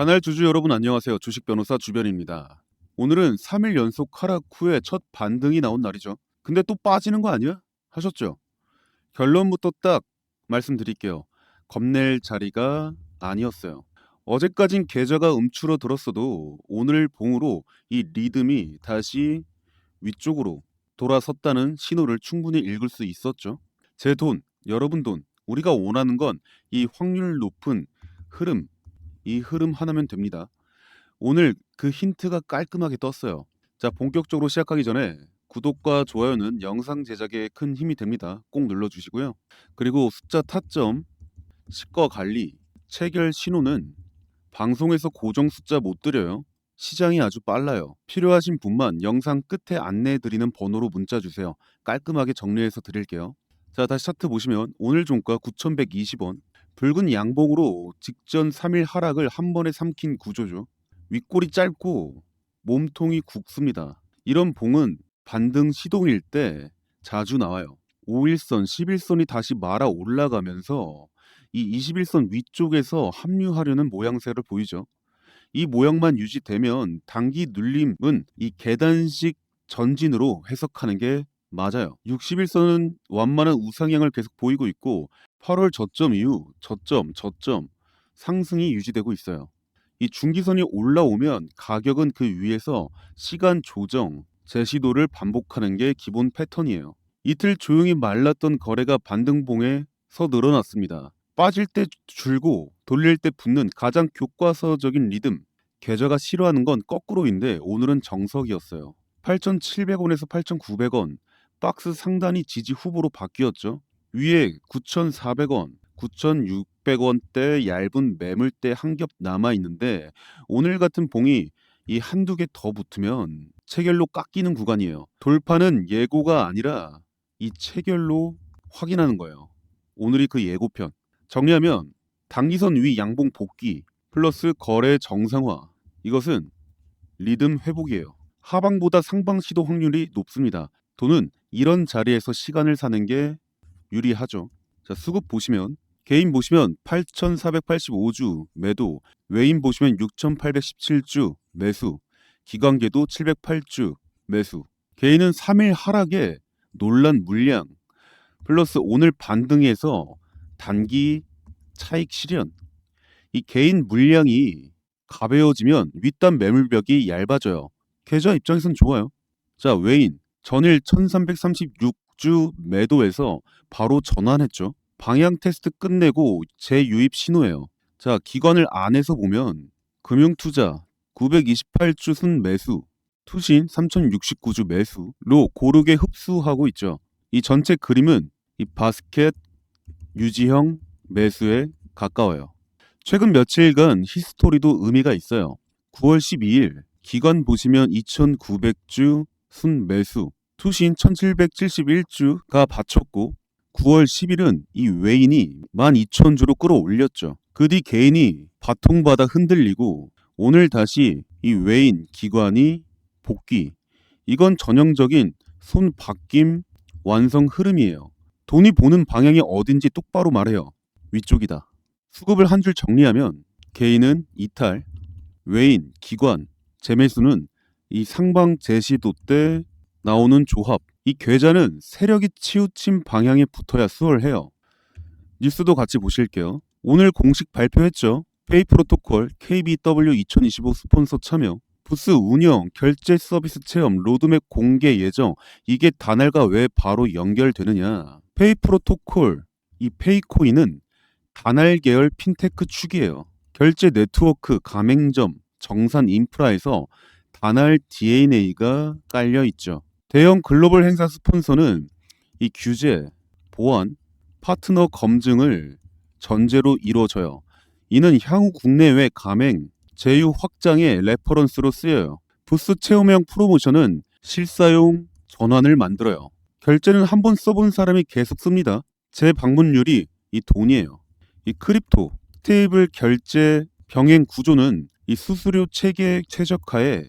다날 주주 여러분 안녕하세요. 주식 변호사 주변입니다. 오늘은 3일 연속 하락 후에 첫 반등이 나온 날이죠. 근데 또 빠지는 거 아니야? 하셨죠? 결론부터 딱 말씀드릴게요. 겁낼 자리가 아니었어요. 어제까진 계좌가 움츠러 들었어도 오늘 봉으로 이 리듬이 다시 위쪽으로 돌아섰다는 신호를 충분히 읽을 수 있었죠. 제 돈, 여러분 돈, 우리가 원하는 건 이 확률 높은 흐름, 이 흐름 하나면 됩니다. 오늘 그 힌트가 깔끔하게 떴어요. 자, 본격적으로 시작하기 전에 구독과 좋아요는 영상 제작에 큰 힘이 됩니다. 꼭 눌러주시고요. 그리고 숫자 타점, 시가 관리, 체결 신호는 방송에서 고정 숫자 못 드려요. 시장이 아주 빨라요. 필요하신 분만 영상 끝에 안내해 드리는 번호로 문자 주세요. 깔끔하게 정리해서 드릴게요. 자, 다시 차트 보시면 오늘 종가 9,120원. 붉은 양봉으로 직전 3일 하락을 한 번에 삼킨 구조죠. 윗골이 짧고 몸통이 굵습니다. 이런 봉은 반등 시동일 때 자주 나와요. 5일선, 11선이 다시 말아 올라가면서 이 21선 위쪽에서 합류하려는 모양새를 보이죠. 이 모양만 유지되면 단기 눌림은 이 계단식 전진으로 해석하는 게 맞아요. 61선은 완만한 우상향을 계속 보이고 있고 8월 저점 이후 저점, 저점 상승이 유지되고 있어요. 이 중기선이 올라오면 가격은 그 위에서 시간 조정, 재시도를 반복하는 게 기본 패턴이에요. 이틀 조용히 말랐던 거래가 반등봉에 서 늘어났습니다. 빠질 때 줄고 돌릴 때 붙는 가장 교과서적인 리듬. 계좌가 싫어하는 건 거꾸로인데 오늘은 정석이었어요. 8,700원에서 8,900원. 박스 상단이 지지 후보로 바뀌었죠. 위에 9,400원, 9,600원대 얇은 매물대 한 겹 남아 있는데 오늘 같은 봉이 이 한두 개 더 붙으면 체결로 깎이는 구간이에요. 돌파는 예고가 아니라 이 체결로 확인하는 거예요. 오늘이 그 예고편. 정리하면 단기선 위 양봉 복귀 플러스 거래 정상화. 이것은 리듬 회복이에요. 하방보다 상방 시도 확률이 높습니다. 돈은 이런 자리에서 시간을 사는 게 유리하죠. 자, 수급 보시면 개인 보시면 8,485주 매도, 외인 보시면 6,817주 매수, 기관계도 708주 매수. 개인은 3일 하락에 논란 물량 플러스 오늘 반등에서 단기 차익 실현. 이 개인 물량이 가벼워지면 윗단 매물벽이 얇아져요. 계좌 입장에선 좋아요. 자, 외인 전일 1336 주 매도해서 바로 전환했죠. 방향 테스트 끝내고 재유입 신호예요. 자, 기관을 안에서 보면 금융투자 928주 순 매수, 투신 3069주 매수로 고르게 흡수하고 있죠. 이 전체 그림은 이 바스켓 유지형 매수에 가까워요. 최근 며칠간 히스토리도 의미가 있어요. 9월 12일 기관 보시면 2900주 순 매수, 투신 1771주가 받쳤고 9월 10일은 이 외인이 12,000주로 끌어올렸죠. 그 뒤 개인이 바통받아 흔들리고 오늘 다시 이 외인 기관이 복귀. 이건 전형적인 손 바뀜 완성 흐름이에요. 돈이 보는 방향이 어딘지 똑바로 말해요. 위쪽이다. 수급을 한 줄 정리하면 개인은 이탈, 외인, 기관, 재매수는 이 상방 제시도 때 나오는 조합. 이 계좌는 세력이 치우친 방향에 붙어야 수월해요. 뉴스도 같이 보실게요. 오늘 공식 발표했죠. 페이 프로토콜 KBW 2025 스폰서 참여. 부스 운영, 결제 서비스 체험, 로드맵 공개 예정. 이게 다날과 왜 바로 연결되느냐. 페이 프로토콜, 이 페이코인은 다날 계열 핀테크 축이에요. 결제 네트워크, 가맹점, 정산 인프라에서 다날 DNA가 깔려 있죠. 대형 글로벌 행사 스폰서는 이 규제, 보안, 파트너 검증을 전제로 이루어져요. 이는 향후 국내외 가맹, 제휴 확장의 레퍼런스로 쓰여요. 부스 체험형 프로모션은 실사용 전환을 만들어요. 결제는 한 번 써본 사람이 계속 씁니다. 제 방문율이 이 돈이에요. 이 크립토, 스테이블 결제 병행 구조는 이 수수료 체계 최적화에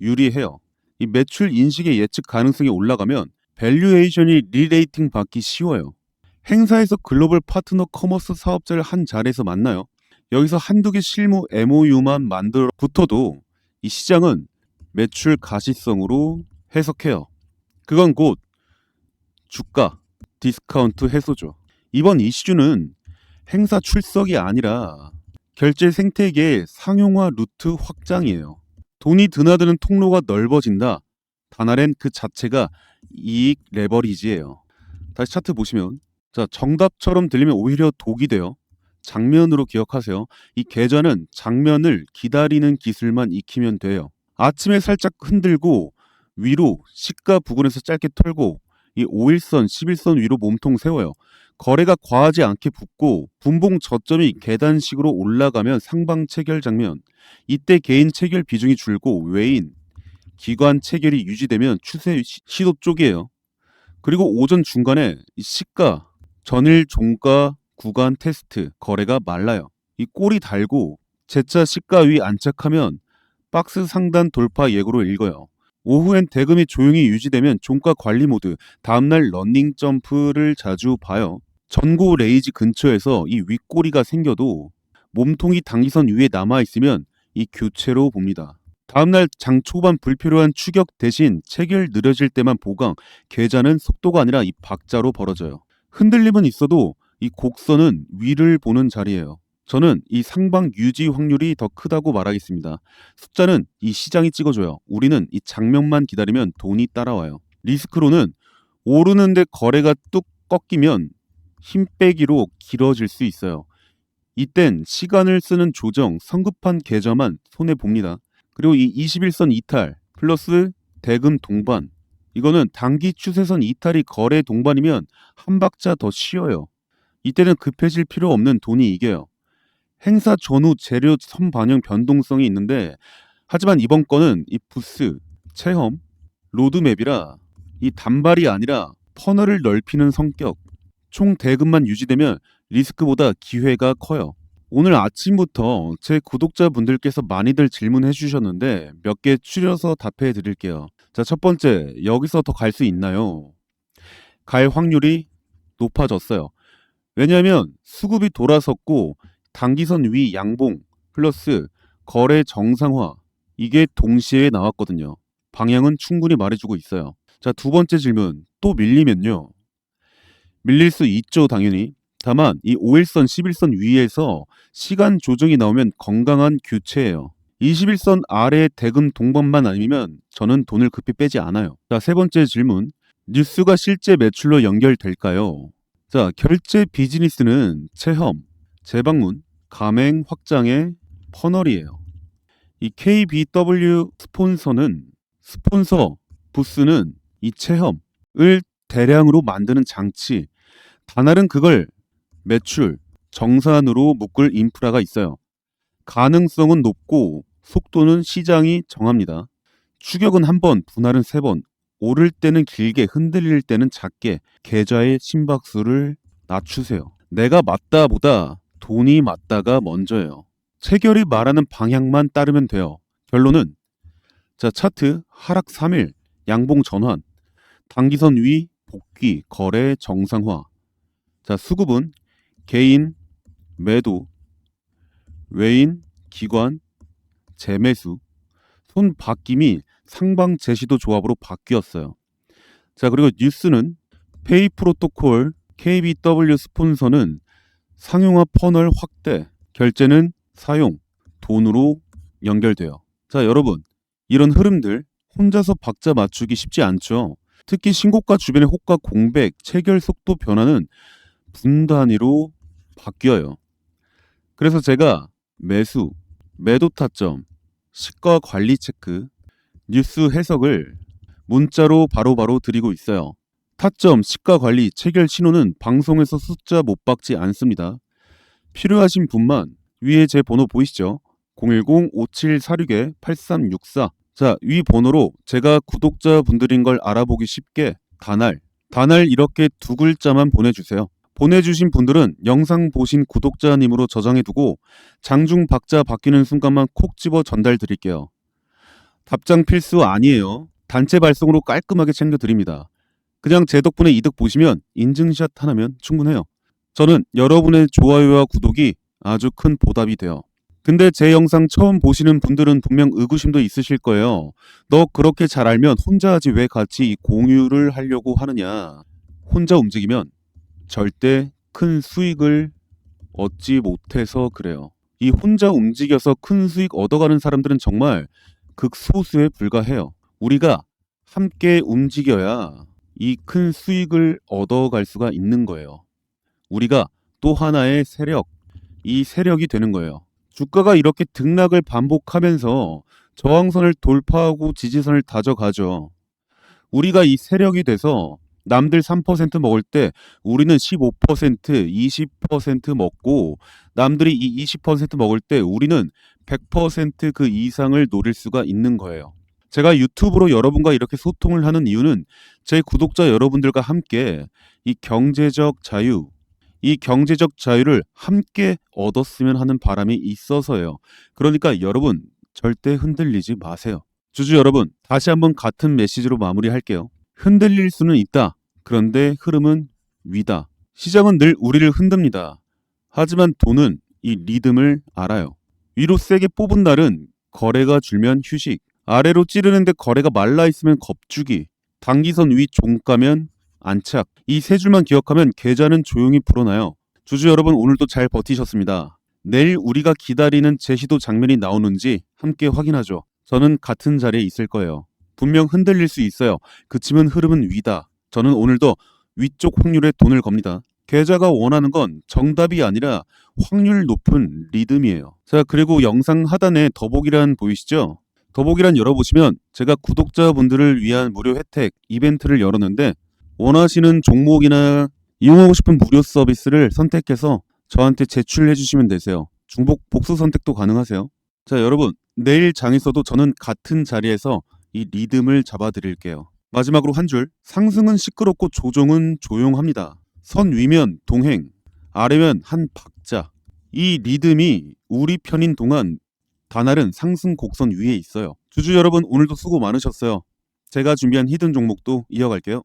유리해요. 이 매출 인식의 예측 가능성이 올라가면 밸류에이션이 리레이팅 받기 쉬워요. 행사에서 글로벌 파트너 커머스 사업자를 한 자리에서 만나요. 여기서 한두 개 실무 MOU만 만들어 붙어도 이 시장은 매출 가시성으로 해석해요. 그건 곧 주가 디스카운트 해소죠. 이번 이슈는 행사 출석이 아니라 결제 생태계의 상용화 루트 확장이에요. 돈이 드나드는 통로가 넓어진다. 다날엔 그 자체가 이익 레버리지예요. 다시 차트 보시면 자 정답처럼 들리면 오히려 독이 돼요. 장면으로 기억하세요. 이 계좌는 장면을 기다리는 기술만 익히면 돼요. 아침에 살짝 흔들고 위로 시가 부근에서 짧게 털고 이 5일선, 11선 위로 몸통 세워요. 거래가 과하지 않게 붙고 분봉 저점이 계단식으로 올라가면 상방 체결 장면. 이때 개인 체결 비중이 줄고 외인, 기관 체결이 유지되면 추세 시- 시도 쪽이에요. 그리고 오전 중간에 이 시가, 전일 종가 구간 테스트 거래가 말라요. 이 꼬리 달고 재차 시가 위 안착하면 박스 상단 돌파 예고로 읽어요. 오후엔 대금이 조용히 유지되면 종가 관리 모드, 다음날 런닝 점프를 자주 봐요. 전고 레이지 근처에서 이 윗꼬리가 생겨도 몸통이 당기선 위에 남아있으면 이 교체로 봅니다. 다음날 장 초반 불필요한 추격 대신 체결 느려질 때만 보강, 계좌는 속도가 아니라 이 박자로 벌어져요. 흔들림은 있어도 이 곡선은 위를 보는 자리예요. 저는 이 상방 유지 확률이 더 크다고 말하겠습니다. 숫자는 이 시장이 찍어줘요. 우리는 이 장면만 기다리면 돈이 따라와요. 리스크로는 오르는데 거래가 뚝 꺾이면 힘 빼기로 길어질 수 있어요. 이땐 시간을 쓰는 조정, 성급한 계좌만 손해 봅니다. 그리고 이 21선 이탈 플러스 대금 동반 이거는 단기 추세선 이탈이 거래 동반이면 한 박자 더 쉬어요. 이때는 급해질 필요 없는 돈이 이겨요. 행사 전후 재료 선반영 변동성이 있는데 하지만 이번 건은 이 부스, 체험, 로드맵이라 이 단발이 아니라 퍼널을 넓히는 성격, 총 대금만 유지되면 리스크보다 기회가 커요. 오늘 아침부터 제 구독자분들께서 많이들 질문해 주셨는데 몇 개 추려서 답해 드릴게요. 자, 첫 번째, 여기서 더 갈 수 있나요? 갈 확률이 높아졌어요. 왜냐하면 수급이 돌아섰고 단기선 위 양봉 플러스 거래 정상화 이게 동시에 나왔거든요. 방향은 충분히 말해주고 있어요. 자, 두 번째 질문. 또 밀리면요. 밀릴 수 있죠, 당연히. 다만 이 5일선, 11선 위에서 시간 조정이 나오면 건강한 교체예요. 21선 아래 대금 동반만 아니면 저는 돈을 급히 빼지 않아요. 자, 세 번째 질문. 뉴스가 실제 매출로 연결될까요? 자, 결제 비즈니스는 체험, 재방문, 가맹 확장의 퍼널이에요. 이 KBW 스폰서는 스폰서 부스는 이 체험을 대량으로 만드는 장치. 다날은 그걸 매출, 정산으로 묶을 인프라가 있어요. 가능성은 높고 속도는 시장이 정합니다. 추격은 한 번, 분할은 세 번, 오를 때는 길게, 흔들릴 때는 작게 계좌의 심박수를 낮추세요. 내가 맞다 보다 돈이 맞다가 먼저예요. 체결이 말하는 방향만 따르면 돼요. 결론은 자 차트 하락 3일 양봉 전환 단기선 위 복귀 거래 정상화 자 수급은 개인 매도 외인 기관 재매수 손 바뀜이 상방 제시도 조합으로 바뀌었어요. 자 그리고 뉴스는 페이 프로토콜 KBW 스폰서는 상용화 퍼널 확대 결제는 사용 돈으로 연결돼요. 자 여러분 이런 흐름들 혼자서 박자 맞추기 쉽지 않죠. 특히 신고가 주변의 호가 공백, 체결 속도 변화는 분 단위로 바뀌어요. 그래서 제가 매수, 매도 타점, 시가 관리 체크, 뉴스 해석을 문자로 바로바로 드리고 있어요. 타점, 시가 관리, 체결 신호는 방송에서 숫자 못 박지 않습니다. 필요하신 분만 위에 제 번호 보이시죠? 010-5746-8364 자, 위 번호로 제가 구독자분들인 걸 알아보기 쉽게 다날, 다날 이렇게 두 글자만 보내주세요. 보내주신 분들은 영상 보신 구독자님으로 저장해두고 장중 박자 바뀌는 순간만 콕 집어 전달 드릴게요. 답장 필수 아니에요. 단체 발송으로 깔끔하게 챙겨드립니다. 그냥 제 덕분에 이득 보시면 인증샷 하나면 충분해요. 저는 여러분의 좋아요와 구독이 아주 큰 보답이 돼요. 근데 제 영상 처음 보시는 분들은 분명 의구심도 있으실 거예요. 너 그렇게 잘 알면 혼자 하지 왜 같이 이 공유를 하려고 하느냐. 혼자 움직이면 절대 큰 수익을 얻지 못해서 그래요. 이 혼자 움직여서 큰 수익 얻어가는 사람들은 정말 극소수에 불과해요. 우리가 함께 움직여야 이 큰 수익을 얻어갈 수가 있는 거예요. 우리가 또 하나의 세력, 이 세력이 되는 거예요. 주가가 이렇게 등락을 반복하면서 저항선을 돌파하고 지지선을 다져가죠. 우리가 이 세력이 돼서 남들 3% 먹을 때 우리는 15%, 20% 먹고 남들이 이 20% 먹을 때 우리는 100%그 이상을 노릴 수가 있는 거예요. 제가 유튜브로 여러분과 이렇게 소통을 하는 이유는 제 구독자 여러분들과 함께 이 경제적 자유, 이 경제적 자유를 함께 얻었으면 하는 바람이 있어서요. 그러니까 여러분 절대 흔들리지 마세요. 주주 여러분, 다시 한번 같은 메시지로 마무리할게요. 흔들릴 수는 있다. 그런데 흐름은 위다. 시장은 늘 우리를 흔듭니다. 하지만 돈은 이 리듬을 알아요. 위로 세게 뽑은 날은 거래가 줄면 휴식, 아래로 찌르는데 거래가 말라 있으면 겁주기, 단기선 위 종가면 안착. 이 세 줄만 기억하면 계좌는 조용히 불어나요. 주주 여러분 오늘도 잘 버티셨습니다. 내일 우리가 기다리는 제시도 장면이 나오는지 함께 확인하죠. 저는 같은 자리에 있을 거예요. 분명 흔들릴 수 있어요. 그치만 흐름은 위다. 저는 오늘도 위쪽 확률에 돈을 겁니다. 계좌가 원하는 건 정답이 아니라 확률 높은 리듬이에요. 자, 그리고 영상 하단에 더보기란 보이시죠? 더보기란 열어보시면 제가 구독자분들을 위한 무료 혜택 이벤트를 열었는데 원하시는 종목이나 이용하고 싶은 무료 서비스를 선택해서 저한테 제출해 주시면 되세요. 중복 복수 선택도 가능하세요. 자, 여러분, 내일 장에서도 저는 같은 자리에서 이 리듬을 잡아 드릴게요. 마지막으로 한 줄. 상승은 시끄럽고 조종은 조용합니다. 선 위면 동행, 아래면 한 박자. 이 리듬이 우리 편인 동안 다날은 상승 곡선 위에 있어요. 주주 여러분, 오늘도 수고 많으셨어요. 제가 준비한 히든 종목도 이어갈게요.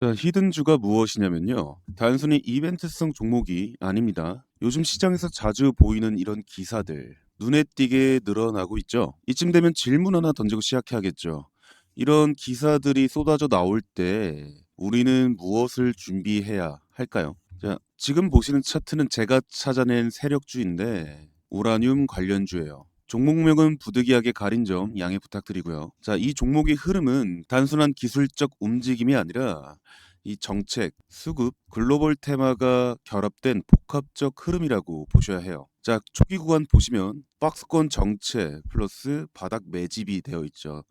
자, 히든주가 무엇이냐면요. 단순히 이벤트성 종목이 아닙니다. 요즘 시장에서 자주 보이는 이런 기사들 눈에 띄게 늘어나고 있죠. 이쯤 되면 질문 하나 던지고 시작해야겠죠. 이런 기사들이 쏟아져 나올 때 우리는 무엇을 준비해야 할까요? 자, 지금 보시는 차트는 제가 찾아낸 세력주인데 우라늄 관련주예요. 종목명은 부득이하게 가린 점 양해 부탁드리고요. 자, 이 종목의 흐름은 단순한 기술적 움직임이 아니라 이 정책, 수급, 글로벌 테마가 결합된 복합적 흐름이라고 보셔야 해요. 자, 초기 구간 보시면 박스권 정체 플러스 바닥 매집이 되어 있죠.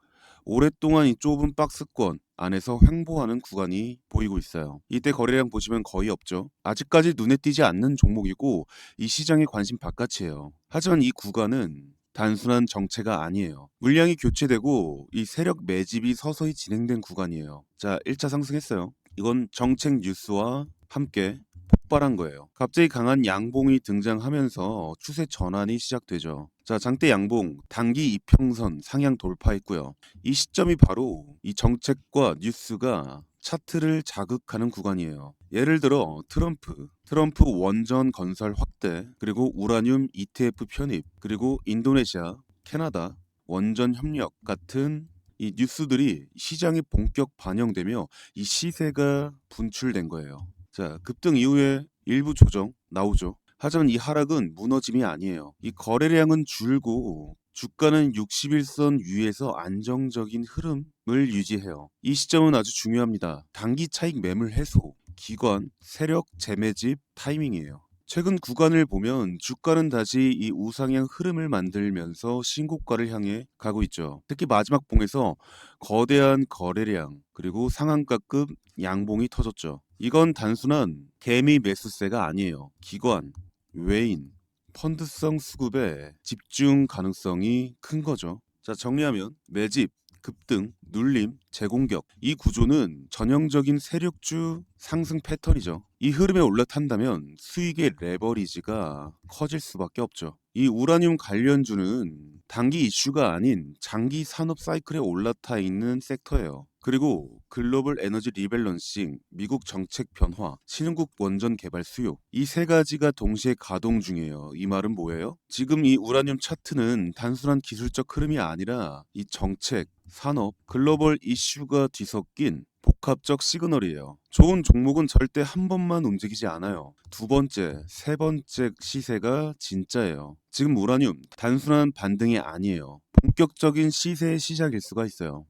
오랫동안 이 좁은 박스권 안에서 횡보하는 구간이 보이고 있어요. 이때 거래량 보시면 거의 없죠. 아직까지 눈에 띄지 않는 종목이고 이 시장의 관심 바깥이에요. 하지만 이 구간은 단순한 정체가 아니에요. 물량이 교체되고 이 세력 매집이 서서히 진행된 구간이에요. 자, 1차 상승했어요. 이건 정책 뉴스와 함께 폭발한 거예요. 갑자기 강한 양봉이 등장하면서 추세 전환이 시작되죠. 자, 장대 양봉 단기 이평선 상향 돌파했고요. 이 시점이 바로 이 정책과 뉴스가 차트를 자극하는 구간이에요. 예를 들어 트럼프, 트럼프 원전 건설 확대, 그리고 우라늄 ETF 편입, 그리고 인도네시아, 캐나다 원전 협력 같은 이 뉴스들이 시장에 본격 반영되며 이 시세가 분출된 거예요. 자, 급등 이후에 일부 조정 나오죠. 하지만 이 하락은 무너짐이 아니에요. 이 거래량은 줄고 주가는 61선 위에서 안정적인 흐름을 유지해요. 이 시점은 아주 중요합니다. 단기 차익 매물 해소, 기관, 세력 재매집 타이밍이에요. 최근 구간을 보면 주가는 다시 이 우상향 흐름을 만들면서 신고가를 향해 가고 있죠. 특히 마지막 봉에서 거대한 거래량 그리고 상한가급 양봉이 터졌죠. 이건 단순한 개미 매수세가 아니에요. 기관, 외인, 펀드성 수급의 집중 가능성이 큰 거죠. 자, 정리하면 매집, 급등, 눌림, 재공격. 이 구조는 전형적인 세력주 상승 패턴이죠. 이 흐름에 올라탄다면 수익의 레버리지가 커질 수밖에 없죠. 이 우라늄 관련주는 단기 이슈가 아닌 장기 산업 사이클에 올라타 있는 섹터예요. 그리고 글로벌 에너지 리밸런싱, 미국 정책 변화, 신흥국 원전 개발 수요 이 세 가지가 동시에 가동 중이에요. 이 말은 뭐예요? 지금 이 우라늄 차트는 단순한 기술적 흐름이 아니라 이 정책, 산업, 글로벌 이슈가 뒤섞인 복합적 시그널이에요. 좋은 종목은 절대 한 번만 움직이지 않아요. 두 번째, 세 번째 시세가 진짜예요. 지금 우라늄 단순한 반등이 아니에요. 본격적인 시세의 시작일 수가 있어요.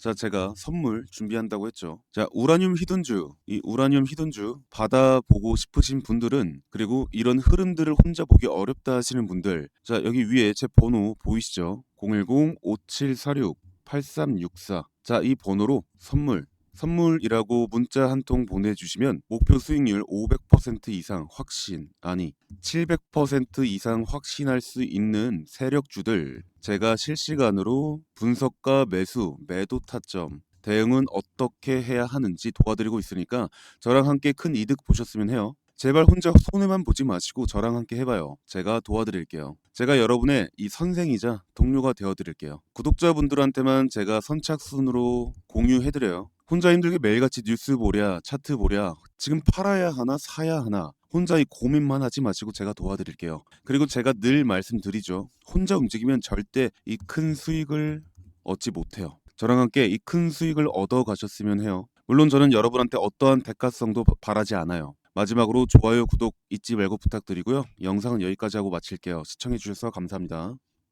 자, 제가 선물 준비한다고 했죠. 자, 우라늄 히든주, 이 우라늄 히든주 받아보고 싶으신 분들은 그리고 이런 흐름들을 혼자 보기 어렵다 하시는 분들, 자, 여기 위에 제 번호 보이시죠? 010-5746-8364. 자, 이 번호로 선물 선물이라고 문자 한 통 보내주시면 목표 수익률 500% 이상 확신 아니 700% 이상 확신할 수 있는 세력주들 제가 실시간으로 분석과 매수 매도 타점 대응은 어떻게 해야 하는지 도와드리고 있으니까 저랑 함께 큰 이득 보셨으면 해요. 제발 혼자 손해만 보지 마시고 저랑 함께 해봐요. 제가 도와드릴게요. 제가 여러분의 이 선생이자 동료가 되어드릴게요. 구독자분들한테만 제가 선착순으로 공유해드려요. 혼자 힘들게 매일같이 뉴스 보랴, 차트 보랴, 지금 팔아야 하나, 사야 하나, 혼자 이 고민만 하지 마시고 제가 도와드릴게요. 그리고 제가 늘 말씀드리죠. 혼자 움직이면 절대 이 큰 수익을 얻지 못해요. 저랑 함께 이 큰 수익을 얻어 가셨으면 해요. 물론 저는 여러분한테 어떠한 대가성도 바- 바라지 않아요. 마지막으로 좋아요, 구독 잊지 말고 부탁드리고요. 영상은 여기까지 하고 마칠게요. 시청해주셔서 감사합니다.